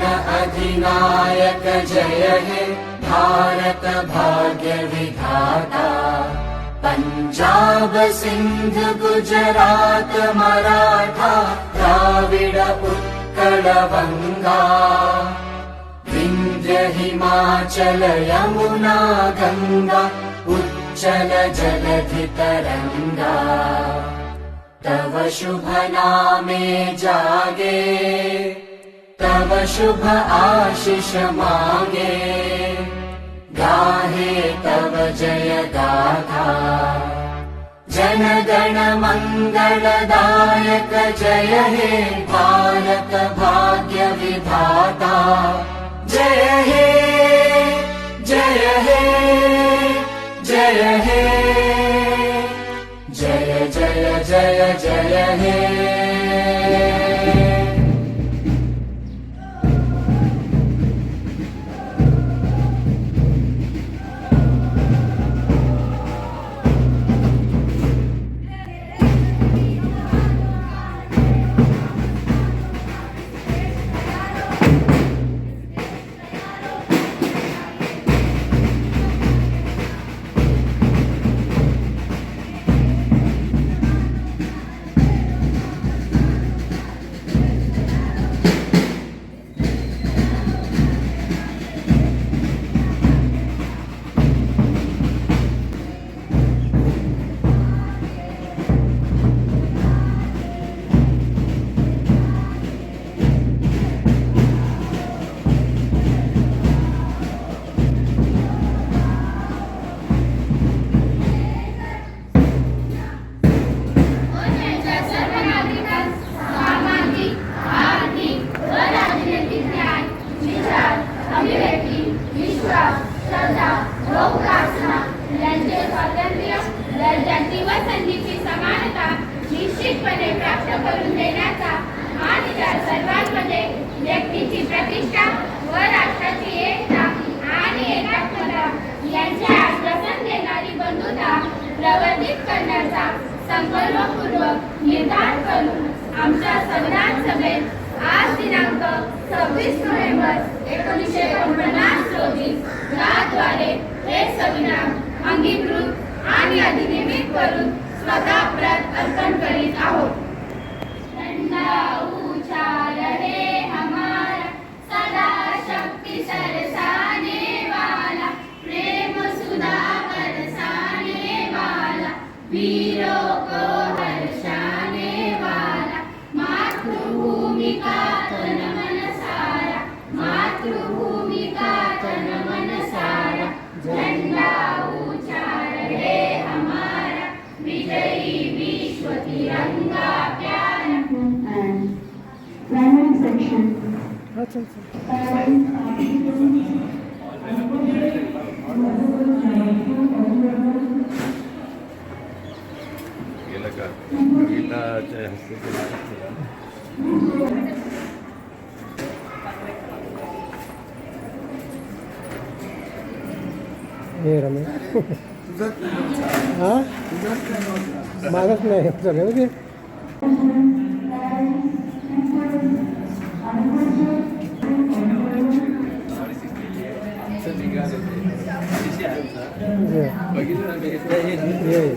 अधिनायक जय हे। भारत भाग्य विधाता। पञ्जाब सिन्ध गुजरात मराठा द्राविड उत्कल वङ्गा विन्ध्य हिमाचल यमुना गङ्गा उच्चल जलधि तरङ्गा तव शुभ नामे जागे तव शुभ आशिष मागे। गाहे तव जय गाथा। जनगण मङ्गलदायक जय हे भारत भाग्य विधाता। जय हे जय हे जय हे। जय जय जय जय हे सव्वीस नोव्हेंबर एकोणीसशे एकोणपन्नास रोजी याद्वारे हे संविधान अंगीकृत आणि अधिनियमित करून स्वतः Are गेलं का गीताच्या हस्ते. हे? रमेश हा मागच नाही सगळं ते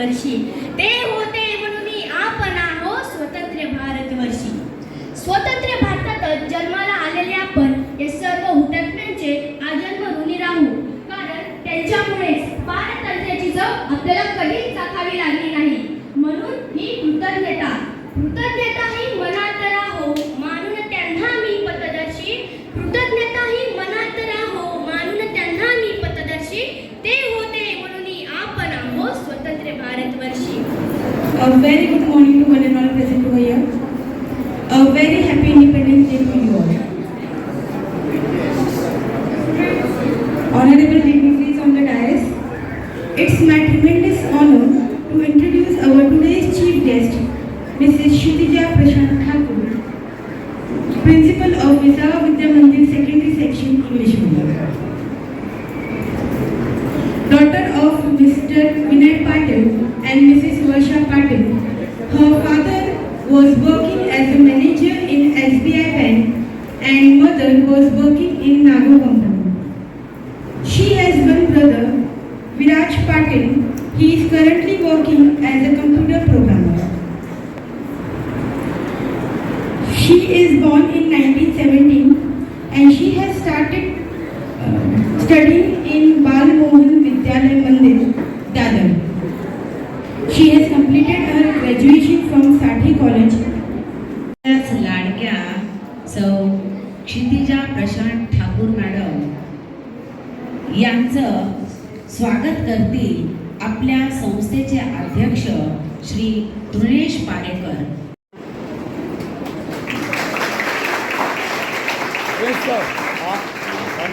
भारतवर्षी ते होते म्हणून आपण आहो स्वतंत्र भारतवर्षी. a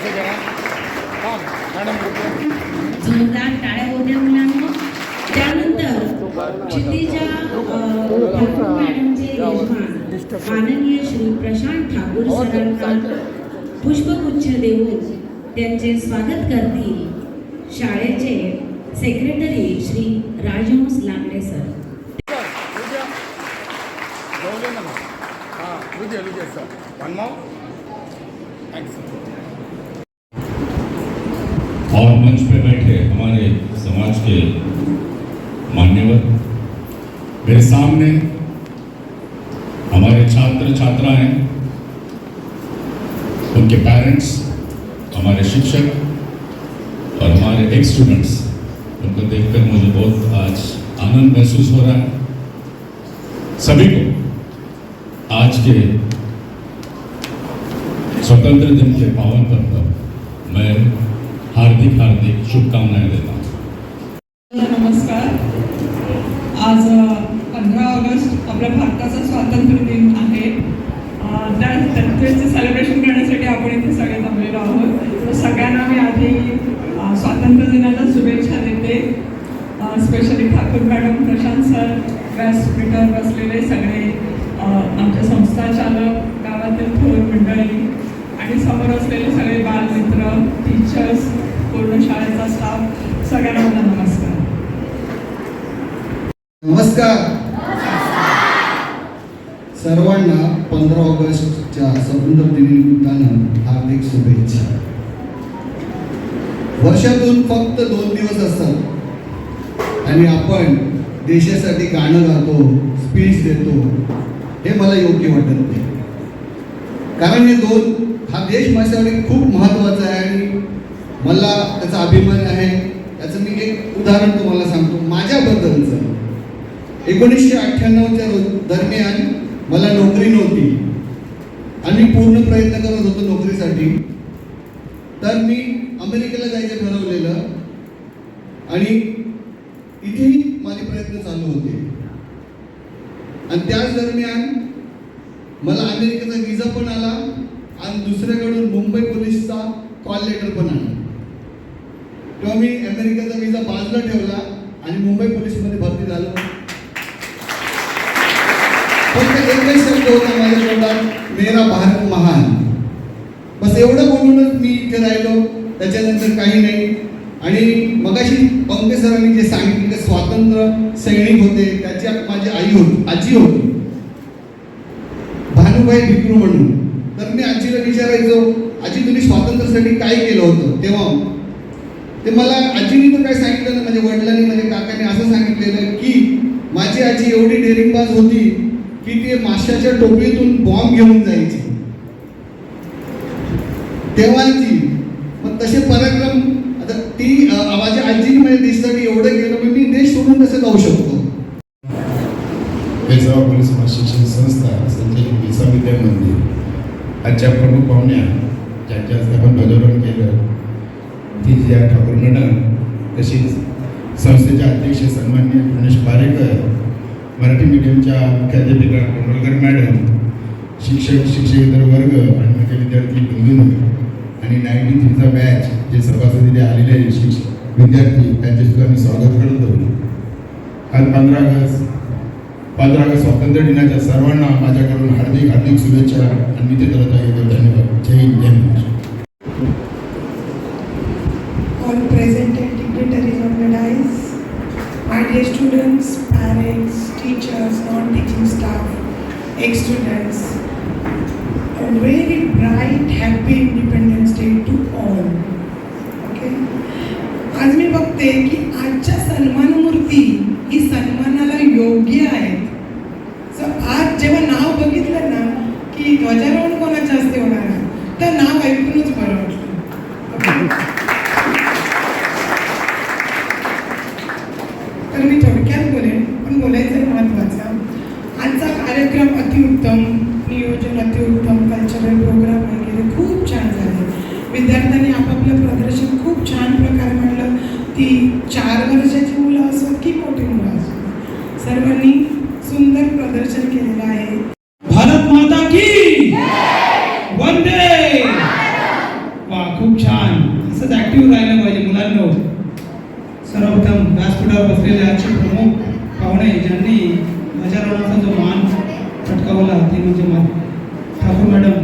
बंद करा मॅडम जोरदार टाळ्या होत्या मुलांना. त्यानंतर क्षितिजा मॅडमचे माननीय श्री प्रशांत ठाकूर सरांना पुष्पगुच्छ देऊन त्यांचे स्वागत करतील शाळेचे सेक्रेटरी श्री राजवंश लांगडे सर. विजय विजय सर. के मान्यवर। मेरे सामने हमारे छात्र छात्राएँ उनके पेरेंट्स हमारे शिक्षक और हमारे एक्स स्टूडेंट्स उनको देखकर मुझे बहुत आज आनंद महसूस हो रहा है। सभी को आज के स्वतंत्र दिन के पावन पर्व पर मैं हार्दिक हार्दिक शुभकामनाएँ देता हूँ। आज पंधरा ऑगस्ट आपल्या भारताचा स्वातंत्र्य दिन आहे. त्या त्याचे सेलिब्रेशन करण्यासाठी आपण इथे सगळे जमलेलो आहोत. तर सगळ्यांना मी आधी स्वातंत्र्य दिनाच्या शुभेच्छा देते. Specially Thakur madam Prashant sir व्यासपीठावर बसलेले सगळे आमच्या संस्था चालक गावातील थोर मंडळी आणि समोर असलेले सगळे बालमित्र टीचर्स पूर्ण शाळेचा स्टाफ सगळ्यांना नमस्कार. नमस्कार. सर्वांना पंधरा ऑगस्टच्या स्वातंत्र्य दिनानिमित्तानं हार्दिक शुभेच्छा. वर्षातून फक्त दोन दिवस असतात. आणि आपण देशासाठी गाणं गातो स्पीच देतो हे मला योग्य वाटत नाही. कारण हे दोन हा देश माझ्यासाठी खूप महत्त्वाचा आहे आणि मला त्याचा अभिमान आहे. त्याचं मी एक उदाहरण तुम्हाला सांगतो. माझ्याबद्दलचं. एकोणीसशे अठ्ठ्याण्णवच्या दरम्यान मला नोकरी नव्हती. आणि पूर्ण प्रयत्न करत होतो नोकरीसाठी. तर मी अमेरिकेला जायचं ठरवलेलं. आणि इथेही माझे प्रयत्न चालू होते. आणि त्याच दरम्यान मला अमेरिकेचा विजा पण आला आणि दुसऱ्याकडून मुंबई पोलीसचा कॉल लेटर पण आला. तेव्हा मी अमेरिकेचा विजा बाजूला ठेवला आणि मुंबई पोलीसमध्ये फक्त एकच शब्द होता माझ्या तोंडात मेरा भारत महान. बस एवढं बोलूनच मी इथे राहिलो. त्याच्यानंतर काही नाही. आणि मगाशी पंकज सरांनी जे सांगितलं ते स्वातंत्र्य सैनिक होते त्याची माझी आई होती आजी होती. भानुभाई भिकरू म्हणून. तर मी आजीला विचारायचो आजी तुम्ही स्वातंत्र्यासाठी काय केलं होतं तेव्हा? ते मला आजीने तर काय सांगितलं ना माझ्या म्हणजे वडिलांनी म्हणजे माझ्या काकाने असं सांगितलेलं की माझी आजी एवढी डेअरिंगबाज होती की ते माशाच्या टोपलीतून बॉम्ब घेऊन जायची. तेव्हाची. मग तसे पराक्रम आता ती माझ्या माझ्या आजीने दिसतं की एवढं गेलं मग मी देश सोडून कसं जाऊ शकतो. पेजावर पोलीस प्रशिक्षण संस्था संचलित विसा विद्या मंदिर आजच्या प्रमुख पाहुण्या ज्यांच्या हस्ते आपण ध्वजारोहण केलं ती ज्या ठाकूर मॅडम तशीच संस्थेच्या अध्यक्ष सन्मान्य गणेश पारेकर मराठी मीडियमच्या मुख्याध्यापिका कोंडलकर मॅडम शिक्षक शिक्षकेतर वर्ग आणि माझे विद्यार्थी बंधून आणि नाईन्टी थ्रीचा बॅच जे सभासदीने आलेले शिक्षक विद्यार्थी त्यांचे सुद्धा मी स्वागत करतो. काल पंधरा ऑगस्ट पंधरा ऑगस्ट स्वातंत्र्य दिनाच्या सर्वांना माझ्याकडून हार्दिक हार्दिक शुभेच्छा आणि मी ते करत आहे. धन्यवाद. जय हिंद जय Maharashtra. My dear students, parents, teachers, non-teaching staff, ex-students, a very bright, happy Independence Day to all. Okay? आज मी बघते की आजच्या सन्मान मूर्ती ही सन्मानाला योग्य आहेत सो आज जेव्हा नाव बघितलं ना की ध्वजारोहण कोणाच्या हस्ते होणार आहे तर नाव ऐकूनच बरं don't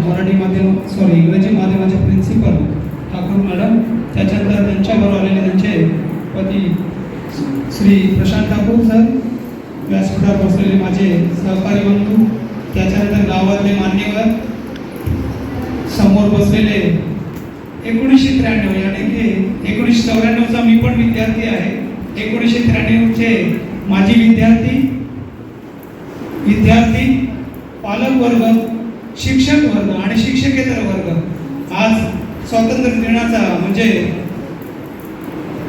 मराठी माध्यम सॉरी इंग्रजी माध्यमाचे प्रिन्सिपल ठाकूर मॅडम त्याच्यानंतर त्यांच्याबरोबर आलेले त्यांचे पती श्री प्रशांत ठाकूर सर व्यासपीठावर बसलेले माझे सहकारी बंधू त्याच्यानंतर गावातले मान्यवर समोर बसलेले एकोणीसशे त्र्याण्णव याने की एकोणीसशे चौऱ्याण्णवचा मी पण विद्यार्थी आहे. एकोणीसशे त्र्याण्णवचे माजी विद्यार्थी विद्यार्थी पालक वर्ग शिक्षक वर्ग आणि शिक्षकेतर वर्ग आज स्वातंत्र्य दिनाचा म्हणजे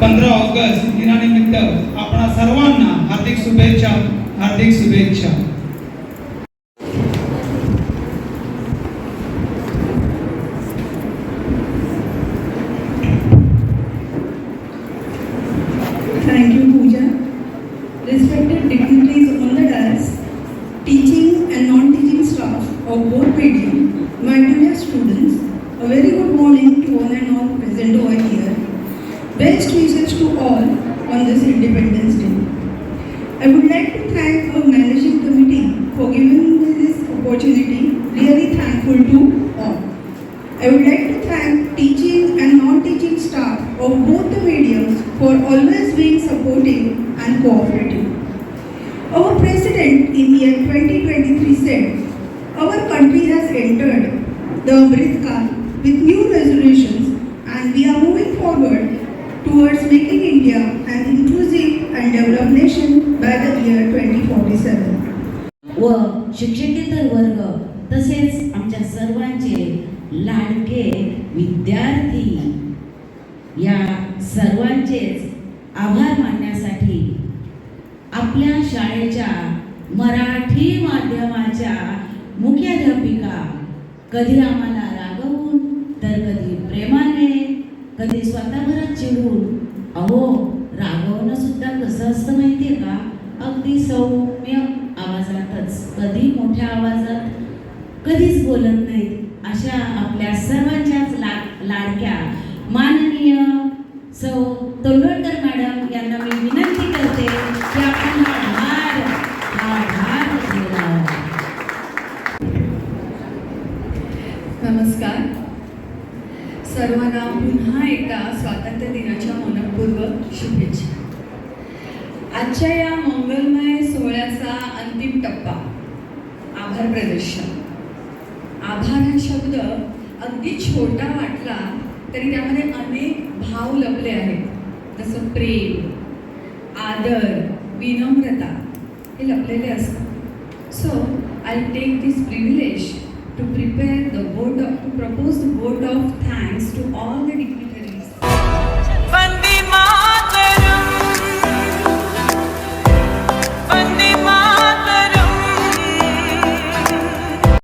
पंधरा ऑगस्ट दिनानिमित्त आपणा सर्वांना हार्दिक शुभेच्छा हार्दिक शुभेच्छा. thank teaching and non-teaching staff of both the mediums for always being supportive and cooperative. Our president in year 2023 said, our country has entered the Amrit Kal with new resolutions and we are moving forward towards making India an inclusive and developed nation by the year 2047. व शिक्षकेतर वर्ग तसेच आमच्या सर्वांचे लाडके विद्यार्थी या सर्वांचेच आभार मानण्यासाठी आपल्या शाळेच्या मराठी माध्यमाच्या मुख्याध्यापिका कधी आम्हाला रागवून तर कधी प्रेमाने कधी स्वतःभरच चिडून अहो रागवणं सुद्धा कसं असतं माहिती आहे का? अगदी सौम्य आवाजातच कधी मोठ्या आवाजात कधीच बोलत नाहीत. अशा आपल्या सर्वांच्याच ला लाडक्या माननीय सौ तोंडोळकर मॅडम यांना मी विनंती करते की आपण आभार आभार नमस्कार. सर्वांना पुन्हा एकदा स्वातंत्र्य दिनाच्या मनपूर्वक शुभेच्छा. आजच्या या मंगलमय सोहळ्याचा अंतिम टप्पा आभार प्रदर्शन. आभार हा शब्द अगदी छोटा वाटला तरी त्यामध्ये अनेक भाव लपले आहेत. जसं प्रेम आदर विनम्रता हे लपलेले असतात. So I take this privilege to prepare the vote of to propose the vote of thanks to all the degree